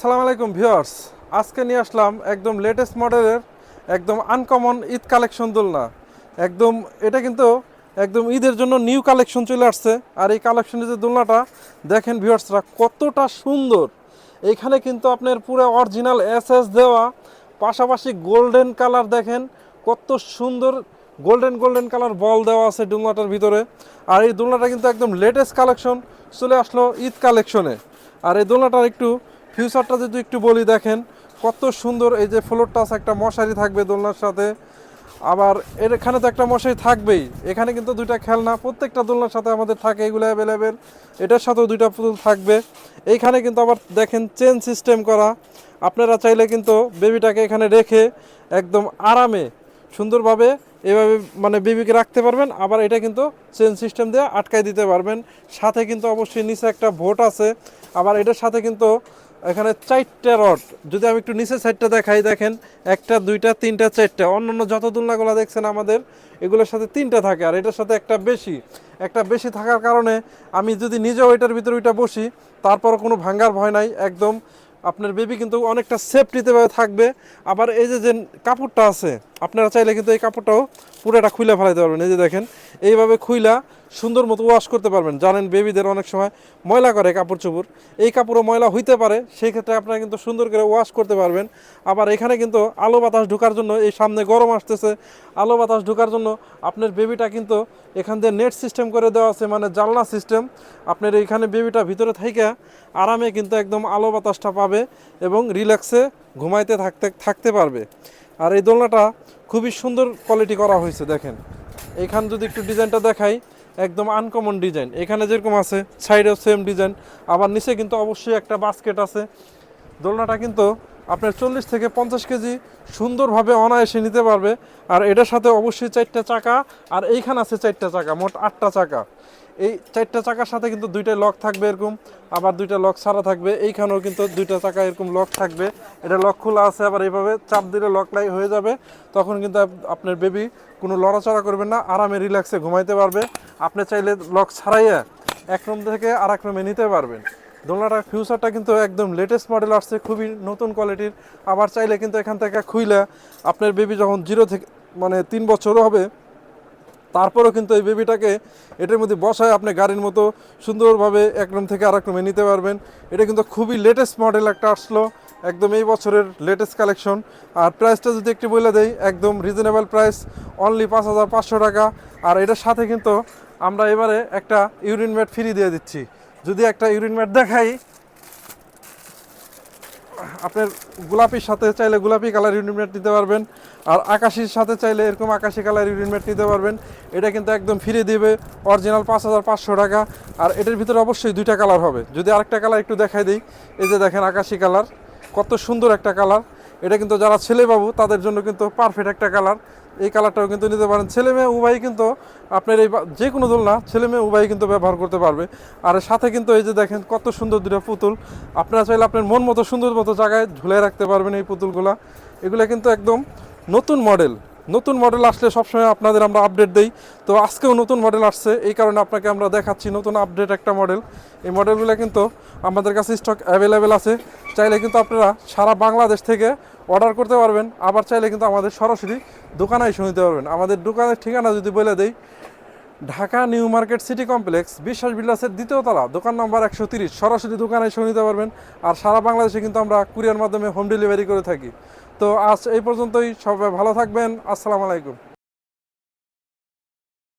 আসসালামু আলাইকুম ভিউয়ার্স। আজকে নিয়ে আসলাম একদম লেটেস্ট মডেলের একদম আনকমন ঈদ কালেকশন দোলনা। একদম, এটা কিন্তু একদম ঈদের জন্য নিউ কালেকশন চলে আসছে। আর এই কালেকশনের যে দোলনাটা, দেখেন ভিউয়ার্সরা কতটা সুন্দর। এখানে কিন্তু আপনার পুরো অরিজিনাল এস এস দেওয়া, পাশাপাশি গোল্ডেন কালার দেখেন, কত সুন্দর গোল্ডেন গোল্ডেন কালার বল দেওয়া আছে দোলনাটার ভিতরে। আর এই দোলনাটা কিন্তু একদম লেটেস্ট কালেকশন চলে আসলো ঈদ কালেকশনে আর এই দোলনাটার একটু ফিউচারটা যদি একটু বলি দেখেন, কত সুন্দর এই যে ফ্লোর টাচ একটা মশারি থাকবে দোলনার সাথে। আবার এর এখানে তো একটা মশারি থাকবেই। এখানে কিন্তু দুইটা খেলনা, প্রত্যেকটা দোলনার সাথে আমাদের থাকে এগুলো অ্যাভেলেবেল এটার সাথেও দুইটা পুতুল থাকবে। এইখানে কিন্তু আবার দেখেন চেন সিস্টেম করা। আপনারা চাইলে কিন্তু বেবিটাকে এখানে রেখে একদম আরামে, সুন্দরভাবে এভাবে মানে বেবিকে রাখতে পারবেন। আবার এটা কিন্তু চেন সিস্টেম দিয়ে আটকায় দিতে পারবেন। সাথে কিন্তু অবশ্যই নিচে একটা ভোট আছে। আবার এটার সাথে কিন্তু এখানে চারটে রড। যদি আমি একটু নিচে সাইডটা দেখাই, দেখেন, একটা, দুইটা, তিনটা, চারটা। অন্যান্য যত দোলনাগুলো দেখছেন আমাদের, এগুলোর সাথে তিনটা থাকে, আর এটার সাথে একটা বেশি। একটা বেশি থাকার কারণে আমি যদি নিজেও এটার ভিতরে ওইটা বসি, তারপরও কোনো ভাঙ্গার ভয় নাই, একদম আপনার বেবি কিন্তু অনেকটা সেফটিতে থাকবে। আবার এই যে যে কাপড়টা আছে আপনারা চাইলে কিন্তু এই কাপড়টাও পুরোটা খুলে ফেলাইতে পারবেন। এই যে দেখেন, এইভাবে খুইলা সুন্দর মতো ওয়াশ করতে পারবেন। জানেন বেবিদের অনেক সময় ময়লা করে কাপড় চোপড়। এই কাপড়ও ময়লা হইতে পারে, সেই ক্ষেত্রে আপনারা কিন্তু সুন্দর করে ওয়াশ করতে পারবেন। আবার এখানে কিন্তু আলো বাতাস ঢোকার জন্য এই সামনে গরম আসতেছে। আলো বাতাস ঢোকার জন্য আপনার বেবিটা কিন্তু এখান দিয়ে নেট সিস্টেম করে দেওয়া আছে মানে জানলা সিস্টেম আপনার এইখানে বেবিটা ভিতরে থাইকা আরামে কিন্তু একদম আলো বাতাসটা পাবে এবং রিল্যাক্সে ঘুমাইতে থাকতে থাকতে পারবে। আর এই দোলনাটা খুবই সুন্দর কোয়ালিটি করা হয়েছে, দেখেন। এখান যদি একটু ডিজাইনটা দেখাই, একদম আনকমন ডিজাইন এখানে যেরকম আছে সাইডেও সেম ডিজাইন আবার নিচে কিন্তু অবশ্যই একটা বাস্কেট আছে। দোলনাটা কিন্তু আপনার চল্লিশ থেকে পঞ্চাশ কেজি সুন্দরভাবে অনায়াসে নিতে পারবে। আর এটার সাথে অবশ্যই চারটা চাকা, আর এইখানে আছে চারটা চাকা, মোট আটটা চাকা। এই চারটা চাকার সাথে কিন্তু দুইটা লক থাকবে এরকম, আবার দুইটা লক ছাড়া থাকবে। এইখানেও কিন্তু দুইটা চাকা এরকম লক থাকবে। এটা লক খোলা আছে, আবার এইভাবে চাপ দিলে লক লাই হয়ে যাবে। তখন কিন্তু আপনার বেবি কোনো লড়াচড়া করবে না, আরামে রিল্যাক্সে ঘুমাইতে পারবে। আপনি চাইলে লক ছাড়াইয়া এক রুম থেকে আর এক রুমে নিতে পারবেন। দোলনাটার ফিউচারটা কিন্তু একদম লেটেস্ট মডেল আসছে, খুবই নতুন কোয়ালিটির আবার চাইলে কিন্তু এখান থেকে খুইলে আপনার বেবি যখন জিরো থেকে মানে তিন বছরও হবে, তারপরেও কিন্তু এই বেবিটাকে এটার মধ্যে বসায় আপনি গাড়ির মতো সুন্দরভাবে এক রুম থেকে আরেক রুমে নিতে পারবেন। এটা কিন্তু খুবই লেটেস্ট মডেল একটা আসলো, একদম এই বছরের লেটেস্ট কালেকশন আর প্রাইসটা যদি একটু বলে দেই, একদম রিজনেবল প্রাইস অনলি পাঁচ হাজার পাঁচশো টাকা। আর এটার সাথে কিন্তু আমরা এবারে একটা ইউরিন ম্যাট ফ্রি দিয়ে দিচ্ছি। যদি একটা ইউরিন ম্যাট দেখাই, আপনার গোলাপির সাথে চাইলে গোলাপি কালার ইউনিটমেট নিতে পারবেন, আর আকাশির সাথে চাইলে এরকম আকাশি কালার ইউনিটমেট নিতে পারবেন। এটা কিন্তু একদম ফিরে দিবে অরিজিনাল পাঁচ হাজার পাঁচশো টাকা, আর এটার ভিতরে অবশ্যই দুইটা কালার হবে। যদি আরেকটা কালার একটু দেখাই দিই, এই যে দেখেন আকাশি কালার, কত সুন্দর একটা কালার। এটা কিন্তু যারা ছেলে বাবু তাদের জন্য কিন্তু পারফেক্ট একটা কালার। এই কালারটাও কিন্তু নিতে পারেন। ছেলে মেয়ে উভয়ই কিন্তু আপনার এই যে কোনো দোলনা ছেলে মেয়ে উভয়ই কিন্তু ব্যবহার করতে পারবে। আর সাথে কিন্তু এই যে দেখেন কত সুন্দর দুটো পুতুল। আপনারা চাইলে আপনার মন মতো সুন্দর মতো জায়গায় ঝুলে রাখতে পারবেন এই পুতুলগুলা। এগুলো কিন্তু একদম নতুন মডেল। নতুন মডেল আসলে সবসময় আপনাদের আমরা আপডেট দেই। তো আজকেও নতুন মডেল আসছে। এই কারণে আপনাকে আমরা দেখাচ্ছি নতুন আপডেট একটা মডেল। এই মডেলগুলো কিন্তু আমাদের কাছে স্টক অ্যাভেলেবেল আছে। চাইলে কিন্তু আপনারা সারা বাংলাদেশ থেকে অর্ডার করতে পারবেন, আবার চাইলে কিন্তু আমাদের সরাসরি দোকানে এসে নিতে পারবেন। আমাদের দোকানের ঠিকানা যদি বলে দেই, Dhaka new market city complex, বিশ্বাস বিল্লাসের দ্বিতীয় তলা, দোকান নম্বর একশো তিরিশ, সরাসরি দোকানে এসে নিতে পারবেন। আর সারা বাংলাদেশে কিন্তু আমরা কুরিয়ার মাধ্যমে হোম ডেলিভারি করে থাকি। তো আজ এই পর্যন্তই, সবাই ভালো থাকবেন, আসসালামু আলাইকুম।